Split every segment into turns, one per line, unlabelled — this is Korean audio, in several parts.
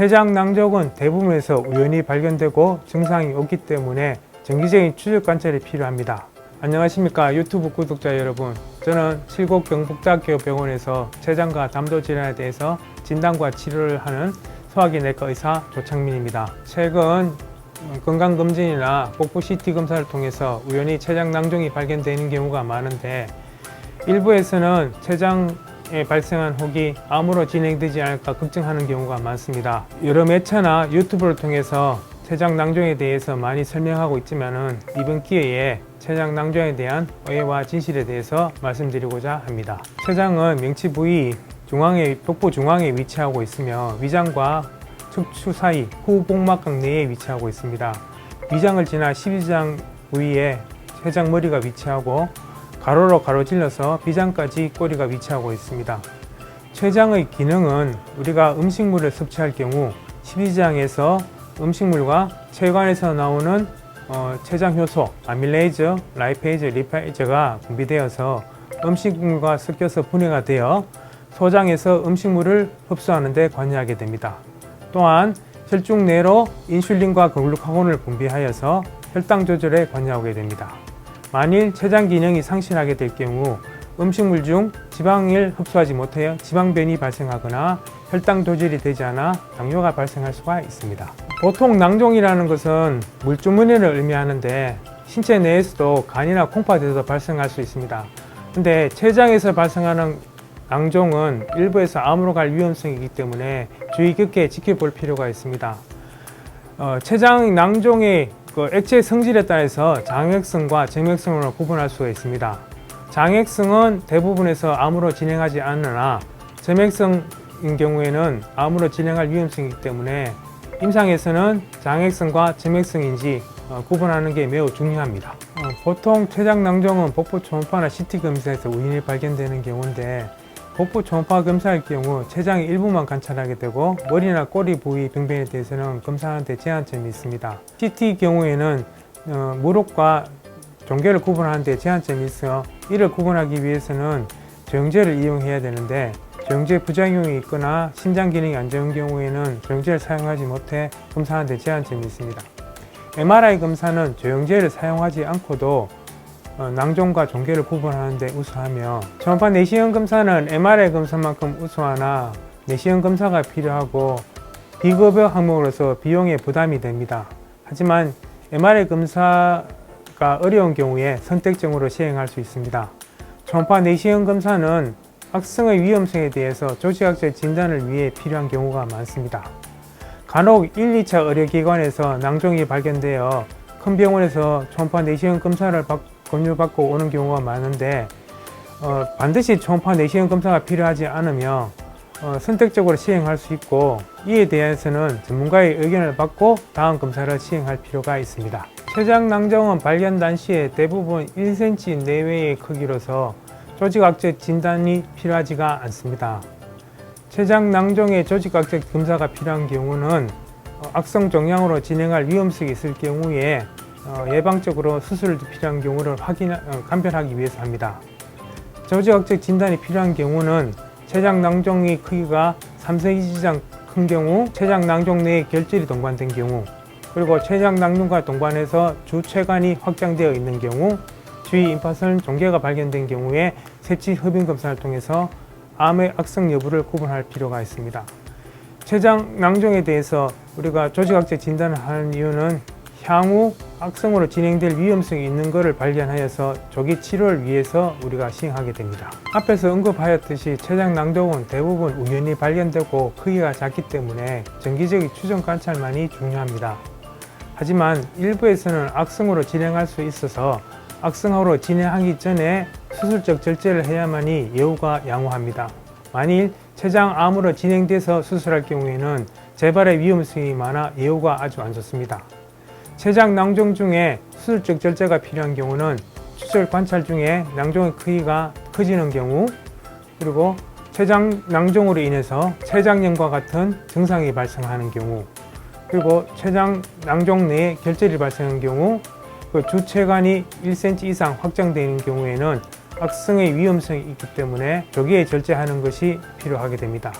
췌장 낭족은 대부분에서 우연히 발견되고 증상이 없기 때문에 정기적인 추적 관찰이 필요합니다. 안녕하십니까 유튜브 구독자 여러분. 저는 칠곡 경북대학교 병원에서 췌장과 담도 질환에 대해서 진단과 치료를 하는 소화기 내과 의사 조창민입니다. 최근 건강검진이나 복부 CT 검사를 통해서 우연히 췌장 낭종이 발견되는 경우가 많은데 일부에서는 췌장에 발생한 혹이 암으로 진행되지 않을까 걱정하는 경우가 많습니다. 여러 매체나 유튜브를 통해서 췌장 낭종에 대해서 많이 설명하고 있지만은 이번 기회에 췌장 낭종에 대한 오해와 진실에 대해서 말씀드리고자 합니다. 췌장은 명치 부위 중앙에 복부 중앙에 위치하고 있으며 위장과 척추 사이 후복막강 내에 위치하고 있습니다. 위장을 지나 12장 부위에 췌장 머리가 위치하고 가로로 가로질러서 비장까지 꼬리가 위치하고 있습니다. 췌장의 기능은 우리가 음식물을 섭취할 경우 12장에서 음식물과 췌관에서 나오는 어, 췌장 효소, 아밀레이즈, 라이페이즈, 리파이즈가 분비되어서 음식물과 섞여서 분해가 되어 소장에서 음식물을 흡수하는 데 관여하게 됩니다. 또한 혈중 내로 인슐린과 글루카곤을 분비하여서 혈당 조절에 관여하게 됩니다. 만일 췌장 기능이 상실하게 될 경우 음식물 중 지방을 흡수하지 못하여 지방변이 발생하거나 혈당 조절이 되지 않아 당뇨가 발생할 수가 있습니다. 보통 낭종이라는 것은 물주머니를 의미하는데 신체 내에서도 간이나 콩팥에서 발생할 수 있습니다. 근데 췌장에서 발생하는 낭종은 일부에서 암으로 갈 위험성이 있기 때문에 주의 깊게 지켜볼 필요가 있습니다. 어, 췌장 낭종의 그 액체 성질에 따라서 장액성과 점액성으로 구분할 수가 있습니다. 장액성은 대부분에서 암으로 진행하지 않으나 점액성인 경우에는 암으로 진행할 위험성이 있기 때문에 임상에서는 장액성과 점액성인지 어, 구분하는 게 매우 중요합니다. 어, 보통 췌장 낭종은 복부 초음파나 CT 검사에서 우연히 발견되는 경우인데 복부 초음파 검사할 경우 췌장의 일부만 관찰하게 되고 머리나 꼬리 부위 병변에 대해서는 검사하는데 제한점이 있습니다. CT 경우에는 어, 무릎과 종괴를 구분하는 데 제한점이 있어 이를 구분하기 위해서는 조영제를 이용해야 되는데 조영제 부작용이 있거나 신장 기능이 안 좋은 경우에는 조영제를 사용하지 못해 검사하는 데 제한점이 있습니다. MRI 검사는 조영제를 사용하지 않고도 어, 낭종과 종괴를 구분하는데 우수하며 초음파 내시경 검사는 MRI 검사만큼 우수하나 내시경 검사가 필요하고 비급여 항목으로서 비용에 부담이 됩니다. 하지만 MRI 검사가 어려운 경우에 선택적으로 시행할 수 있습니다. 초음파 내시경 검사는 악성의 위험성에 대해서 조직학적 진단을 위해 필요한 경우가 많습니다. 간혹 1, 2차 의료기관에서 낭종이 발견되어 큰 병원에서 초음파 내시경 검사를 받, 권유받고 오는 경우가 많은데 어, 반드시 초음파 내시경 검사가 필요하지 않으며 어, 선택적으로 시행할 수 있고 이에 대해서는 전문가의 의견을 받고 다음 검사를 시행할 필요가 있습니다. 췌장 낭종은 발견 당시에 대부분 1cm 내외의 크기로서 조직학적 진단이 필요하지가 않습니다. 췌장 낭종의 조직학적 검사가 필요한 경우는 어, 악성 종양으로 진행할 위험성이 있을 경우에 어, 예방적으로 수술이 필요한 경우를 확인, 어, 감별하기 위해서 합니다. 조직학적 진단이 필요한 경우는 췌장 낭종의 크기가 3cm 이상 큰 경우, 췌장 낭종 내에 결절이 동반된 경우, 그리고 췌장 낭종과 동반해서 주췌관이 확장되어 있는 경우, 주위 임파선 종괴가 발견된 경우에 sep시 흡인 검사를 통해서 암의 악성 여부를 구분할 필요가 있습니다. 췌장 낭종에 대해서 우리가 조직학적 진단을 하는 이유는 향후 악성으로 진행될 위험성이 있는 것을 발견하여서 조기 치료를 위해서 우리가 시행하게 됩니다. 앞에서 언급하였듯이 췌장 낭독은 대부분 우연히 발견되고 크기가 작기 때문에 정기적인 추정 관찰만이 중요합니다. 하지만 일부에서는 악성으로 진행할 수 있어서 악성으로 진행하기 전에 수술적 절제를 해야만이 예후가 양호합니다. 만일 췌장암으로 진행돼서 수술할 경우에는 재발의 위험성이 많아 예후가 아주 안 좋습니다. 췌장 낭종 중에 수술적 절제가 필요한 경우는 추절 관찰 중에 낭종의 크기가 커지는 경우 그리고 췌장 낭종으로 인해서 췌장염과 같은 증상이 발생하는 경우 그리고 췌장 낭종 내에 결절이 발생한 경우 그 주체관이 1cm 이상 확장되는 경우에는 악성의 위험성이 있기 때문에 조기에 절제하는 것이 필요하게 됩니다.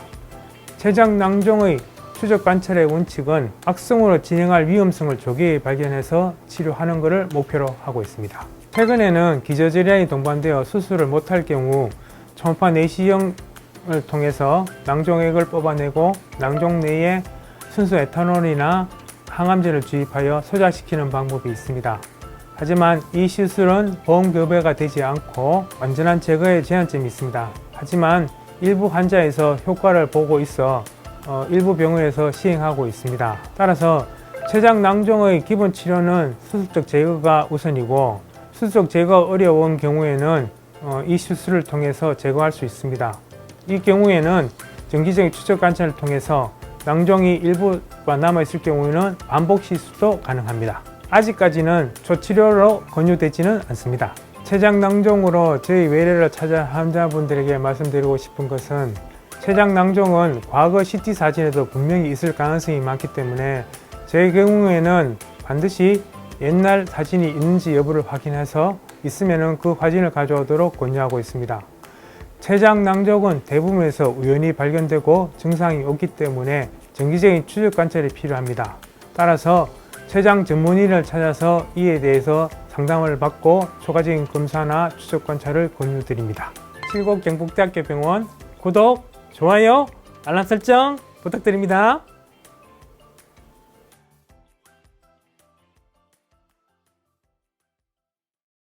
췌장 낭종의 추적 관찰의 원칙은 악성으로 진행할 위험성을 조기 발견해서 치료하는 것을 목표로 하고 있습니다. 최근에는 기저질환이 동반되어 수술을 못할 경우 초음파 내시경을 통해서 낭종액을 뽑아내고 낭종 내에 순수 에탄올이나 항암제를 주입하여 소자시키는 방법이 있습니다. 하지만 이 시술은 보험 교배가 되지 않고 완전한 제거에 제한점이 있습니다. 하지만 일부 환자에서 효과를 보고 있어 어, 일부 병원에서 시행하고 있습니다. 따라서 췌장 낭종의 기본 치료는 수술적 제거가 우선이고 수술적 제거가 어려운 경우에는 어, 이 수술을 통해서 제거할 수 있습니다. 이 경우에는 정기적인 추적 관찰을 통해서 낭종이 일부가 남아 있을 경우에는 반복 시술도 가능합니다. 아직까지는 조치료로 권유되지는 않습니다. 췌장 낭종으로 저희 외래를 찾아 환자분들에게 말씀드리고 싶은 것은 췌장 낭종은 과거 CT 사진에도 분명히 있을 가능성이 많기 때문에 제 경우에는 반드시 옛날 사진이 있는지 여부를 확인해서 있으면 그 사진을 가져오도록 권유하고 있습니다. 췌장 낭종은 대부분에서 우연히 발견되고 증상이 없기 때문에 정기적인 추적 관찰이 필요합니다. 따라서 췌장 전문의를 찾아서 이에 대해서 상담을 받고 추가적인 검사나 추적 관찰을 권유드립니다. 칠곡 경북대학교 병원 구독, 좋아요, 알람 설정 부탁드립니다.